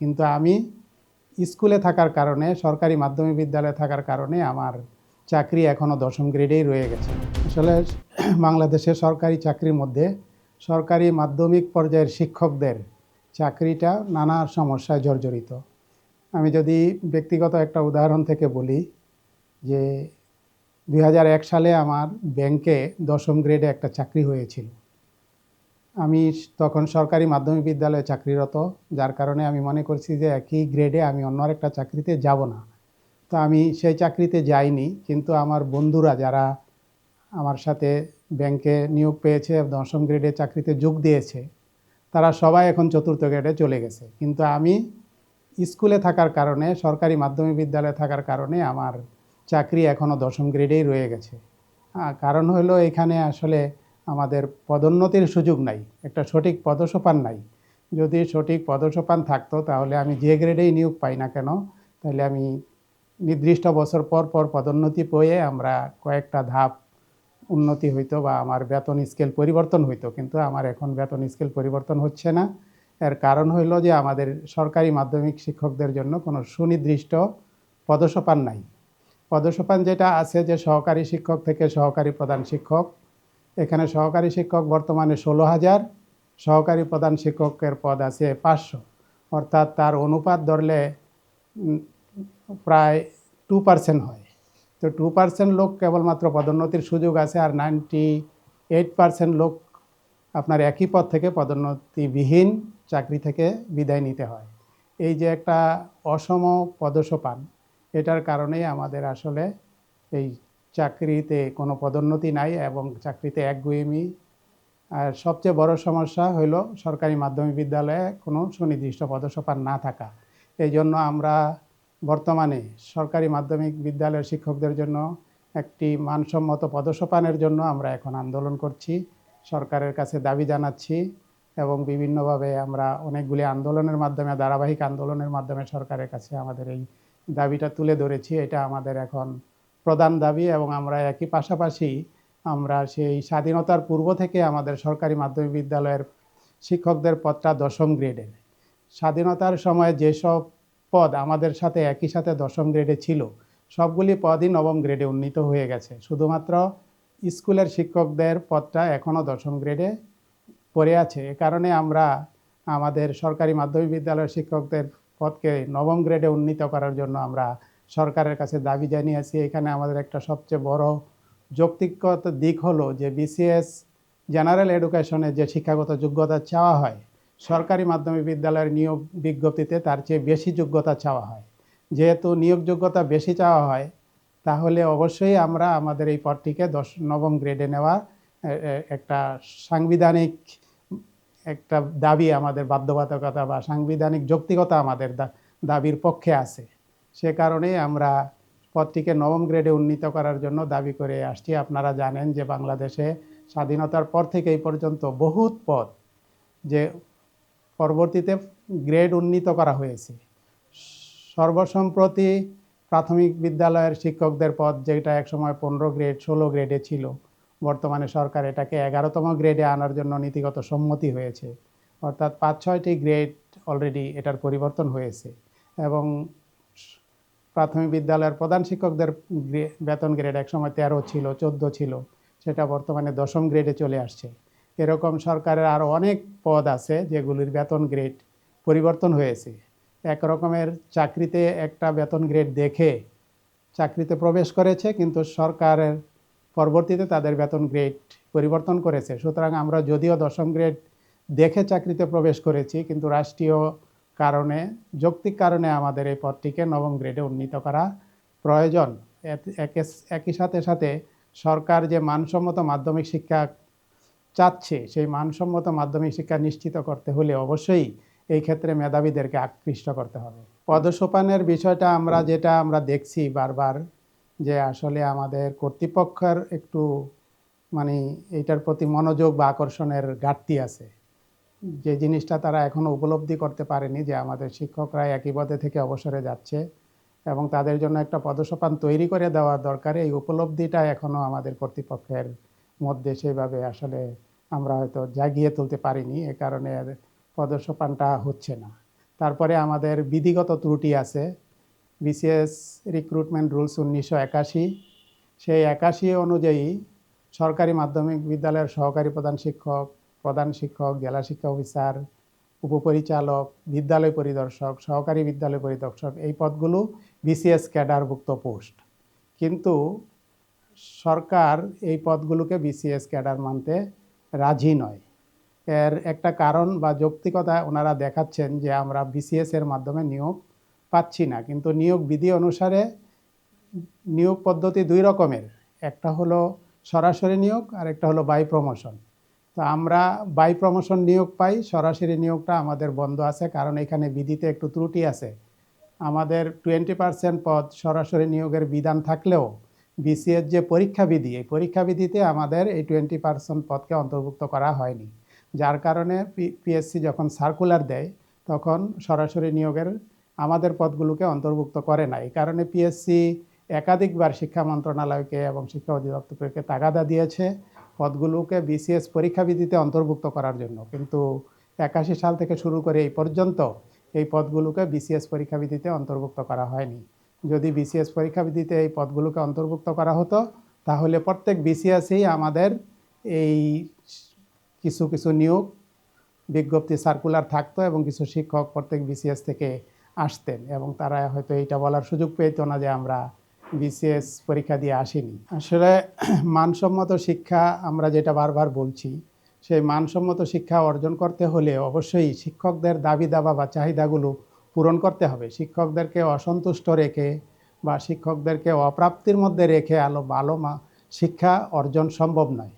কিন্তু আমি স্কুলে থাকার কারণে, সরকারি মাধ্যমিক বিদ্যালয়ে থাকার কারণে আমার চাকরি এখনও দশম গ্রেডেই রয়ে গেছে। আসলে বাংলাদেশের সরকারি চাকরির মধ্যে সরকারি মাধ্যমিক পর্যায়ের শিক্ষকদের চাকরিটা নানা সমস্যায় জর্জরিত। আমি যদি ব্যক্তিগত একটা উদাহরণ থেকে বলি যে দু হাজার এক সালে আমার ব্যাংকে দশম গ্রেডে একটা চাকরি হয়েছিল। আমি তখন সরকারি মাধ্যমিক বিদ্যালয়ে চাকরিরত, যার কারণে আমি মনে করছি যে একই গ্রেডে আমি অন্য আরেকটা চাকরিতে যাব না। তো আমি সেই চাকরিতে যাইনি, কিন্তু আমার বন্ধুরা যারা আমার সাথে ব্যাংকে নিয়োগ পেয়েছে, দশম গ্রেডে চাকরিতে যোগ দিয়েছে, তারা সবাই এখন চতুর্থ গ্রেডে চলে গেছে। কিন্তু আমি স্কুলে থাকার কারণে, সরকারি মাধ্যমিক বিদ্যালয়ে থাকার কারণে আমার চাকরি এখনও দশম গ্রেডেই রয়ে গেছে। কারণ হলো এখানে আসলে আমাদের পদোন্নতির সুযোগ নাই, একটা সঠিক পদসোপান নাই। যদি সঠিক পদসোপান থাকতো, তাহলে আমি যে গ্রেডেই নিয়োগ পাই না কেন, তাহলে আমি নির্দিষ্ট বছর পর পর পদোন্নতি পেয়ে আমরা কয়েকটা ধাপ উন্নতি হইতো বা আমার বেতন স্কেল পরিবর্তন হইতো। কিন্তু আমার এখন বেতন স্কেল পরিবর্তন হচ্ছে না। এর কারণ হইল যে আমাদের সরকারি মাধ্যমিক শিক্ষকদের জন্য কোনো সুনির্দিষ্ট পদসোপান নাই। পদসোপান যেটা আছে যে সহকারী শিক্ষক থেকে সহকারী প্রধান শিক্ষক এখানে সহকারী শিক্ষক বর্তমানে ষোলো হাজার, সহকারী প্রধান শিক্ষকের পদ আছে পাঁচশো। অর্থাৎ তার অনুপাত ধরলে প্রায় টু পার্সেন্ট হয়। তো টু পার্সেন্ট লোক কেবলমাত্র পদোন্নতির সুযোগ আছে আর নাইনটি এইট পার্সেন্ট লোক আপনার একই পদ থেকে পদোন্নতিবিহীন চাকরি থেকে বিদায় নিতে হয়। এই যে একটা অসম পদসোপান, এটার কারণেই আমাদের আসলে এই চাকরিতে কোনো পদোন্নতি নাই এবং চাকরিতে একগুয়েমি। আর সবচেয়ে বড় সমস্যা হলো সরকারি মাধ্যমিক বিদ্যালয়ে কোনো সুনির্দিষ্ট পদসোপান না থাকা। এই জন্য আমরা বর্তমানে সরকারি মাধ্যমিক বিদ্যালয়ের শিক্ষকদের জন্য একটি মানসম্মত পদসোপানের জন্য আমরা এখন আন্দোলন করছি। সরকারের কাছে দাবি জানাচ্ছি এবং বিভিন্নভাবে আমরা অনেকগুলি আন্দোলনের মাধ্যমে, ধারাবাহিক আন্দোলনের মাধ্যমে সরকারের কাছে আমাদের এই দাবিটা তুলে ধরেছি। এটা আমাদের এখন প্রধান দাবি এবং আমরা একই পাশাপাশি আমরা সেই স্বাধীনতার পূর্ব থেকে আমাদের সরকারি মাধ্যমিক বিদ্যালয়ের শিক্ষকদের পদটা দশম গ্রেডের। স্বাধীনতার সময় যেসব পদ আমাদের সাথে একই সাথে দশম গ্রেডে ছিল, সবগুলি পদই নবম গ্রেডে উন্নীত হয়ে গেছে। শুধুমাত্র স্কুলের শিক্ষকদের পদটা এখনও দশম গ্রেডে পড়ে আছে। এ কারণে আমরা আমাদের সরকারি মাধ্যমিক বিদ্যালয়ের শিক্ষকদের পদকে নবম গ্রেডে উন্নীত করার জন্য আমরা সরকারের কাছে দাবি জানিয়েছি। এখানে আমাদের একটা সবচেয়ে বড় যৌক্তিকত দিক হলো যে বিসিএস জেনারেল এডুকেশনে যে শিক্ষাগত যোগ্যতা চাওয়া হয়, সরকারি মাধ্যমিক বিদ্যালয়ের নিয়োগ বিজ্ঞপ্তিতে তার চেয়ে বেশি যোগ্যতা চাওয়া হয়। যেহেতু নিয়োগ যোগ্যতা বেশি চাওয়া হয়, তাহলে অবশ্যই আমরা আমাদের এই পদটিকে দশ, নবম গ্রেডে নেওয়া একটা সাংবিধানিক একটা দাবি আমাদের বাধ্যবাধকতা বা সাংবিধানিক যৌক্তিকতা আমাদের দাবির পক্ষে আছে। সে কারণেই আমরা পদটিকে নবম গ্রেডে উন্নীত করার জন্য দাবি করে আসছি। আপনারা জানেন যে বাংলাদেশে স্বাধীনতার পর থেকে এই পর্যন্ত বহুত পদ যে পরবর্তীতে গ্রেড উন্নীত করা হয়েছে। সর্বসম্প্রতি প্রাথমিক বিদ্যালয়ের শিক্ষকদের পদ যেটা একসময় পনেরো গ্রেড, ষোলো গ্রেডে ছিল, বর্তমানে সরকার এটাকে এগারোতম গ্রেডে আনার জন্য নীতিগত সম্মতি হয়েছে। অর্থাৎ পাঁচ ছয়টি গ্রেড অলরেডি এটার পরিবর্তন হয়েছে এবং প্রাথমিক বিদ্যালয়ের প্রধান শিক্ষকদের বেতন গ্রেড একসময় তেরো ছিল, চোদ্দ ছিল। সেটা বর্তমানে দশম গ্রেডে চলে আসছে। এরকম সরকারের আরও অনেক পদ আছে যেগুলির বেতন গ্রেড পরিবর্তন হয়েছে। এক রকমের চাকরিতে একটা বেতন গ্রেড দেখে চাকরিতে প্রবেশ করেছে, কিন্তু সরকারের পরবর্তীতে তাদের বেতন গ্রেড পরিবর্তন করেছে। সুতরাং আমরা যদিও দশম গ্রেড দেখে চাকরিতে প্রবেশ করেছি, কিন্তু রাষ্ট্রীয় কারণে, যৌক্তিক কারণে আমাদের এই পদটিকে নবম গ্রেডে উন্নীত করা প্রয়োজন। একই সাথে সাথে সরকার যে মানসম্মত মাধ্যমিক শিক্ষা চাচ্ছে, সেই মানসম্মত মাধ্যমিক শিক্ষা নিশ্চিত করতে হলে অবশ্যই এই ক্ষেত্রে মেধাবীদেরকে আকৃষ্ট করতে হবে। পদসোপানের বিষয়টা আমরা যেটা আমরা দেখছি বারবার, যে আসলে আমাদের কর্তৃপক্ষের একটু মানে এটার প্রতি মনোযোগ বা আকর্ষণের ঘাটতি আছে। যে জিনিসটা তারা এখনও উপলব্ধি করতে পারেনি যে আমাদের শিক্ষকরা একই পদে থেকে অবসরে যাচ্ছে এবং তাদের জন্য একটা পদসোপান তৈরি করে দেওয়া দরকার এই উপলব্ধিটা এখনও আমাদের কর্তৃপক্ষের মধ্যে সেইভাবে আসলে আমরা হয়তো জাগিয়ে তুলতে পারিনি, এ কারণে পদসোপানটা হচ্ছে না। তারপরে আমাদের বিধিগত ত্রুটি আছে। বিসিএস রিক্রুটমেন্ট রুলস উনিশশো একাশি। সেই একাশি অনুযায়ী সরকারি মাধ্যমিক বিদ্যালয়ের সহকারী প্রধান শিক্ষক প্রধান শিক্ষক, জেলা শিক্ষা অফিসার, উপপরিচালক, বিদ্যালয় পরিদর্শক, সহকারী বিদ্যালয় পরিদর্শক, এই পদগুলো বিসিএস ক্যাডারভুক্ত পোস্ট। কিন্তু সরকার এই পদগুলোকে বিসিএস ক্যাডার মানতে রাজি নয়। এর একটা কারণ বা যৌক্তিকতা ওনারা দেখাচ্ছেন যে আমরা বিসিএস এর মাধ্যমে নিয়োগ পাচ্ছি না। কিন্তু নিয়োগ বিধি অনুসারে নিয়োগ পদ্ধতি দুই রকমের। একটা হলো সরাসরি নিয়োগ আর একটা হলো বাই প্রমোশন তো আমরা বাই প্রমোশন নিয়োগ পাই, সরাসরি নিয়োগটা আমাদের বন্ধ আছে, কারণ এখানে বিধিতে একটু ত্রুটি আছে। আমাদের টোয়েন্টি পার্সেন্ট পদ সরাসরি নিয়োগের বিধান থাকলেও বিসিএস যে পরীক্ষা বিধি, এই পরীক্ষা বিধিতে আমাদের এই টোয়েন্টি পার্সেন্ট পদকে অন্তর্ভুক্ত করা হয়নি। যার কারণে পিএসসি যখন সার্কুলার দেয়, তখন সরাসরি নিয়োগের আমাদের পদগুলোকে অন্তর্ভুক্ত করে না। এই কারণে পিএসসি একাধিকবার শিক্ষা মন্ত্রণালয়কে এবং শিক্ষা অধিদপ্তরকে তাগাদা দিয়েছে। পদগুলোকে বিসিএস পরীক্ষা বিধিতে অন্তর্ভুক্ত করার জন্য। কিন্তু একাশি সাল থেকে শুরু করে এই পর্যন্ত এই পদগুলোকে বিসিএস পরীক্ষা বিধিতে অন্তর্ভুক্ত করা হয়নি। যদি বিসিএস পরীক্ষা বিধিতে এই পদগুলোকে অন্তর্ভুক্ত করা হতো, তাহলে প্রত্যেক বিসিএসই আমাদের এই কিছু কিছু নিয়োগ বিজ্ঞপ্তি সার্কুলার থাকতো এবং কিছু শিক্ষক প্রত্যেক বিসিএস থেকে আসতেন এবং তারা হয়তো এইটা বলার সুযোগ পেত না যে আমরা বিসিএস পরীক্ষা দিয়ে আসেনি। আসলে মানসম্মত শিক্ষা আমরা যেটা বারবার বলছি, সেই মানসম্মত শিক্ষা অর্জন করতে হলে অবশ্যই শিক্ষকদের দাবি দাবা বা চাহিদাগুলো পূরণ করতে হবে। শিক্ষকদেরকে অসন্তুষ্ট রেখে বা শিক্ষকদেরকে অপ্রাপ্তির মধ্যে রেখে আলো, ভালো শিক্ষা অর্জন সম্ভব নয়।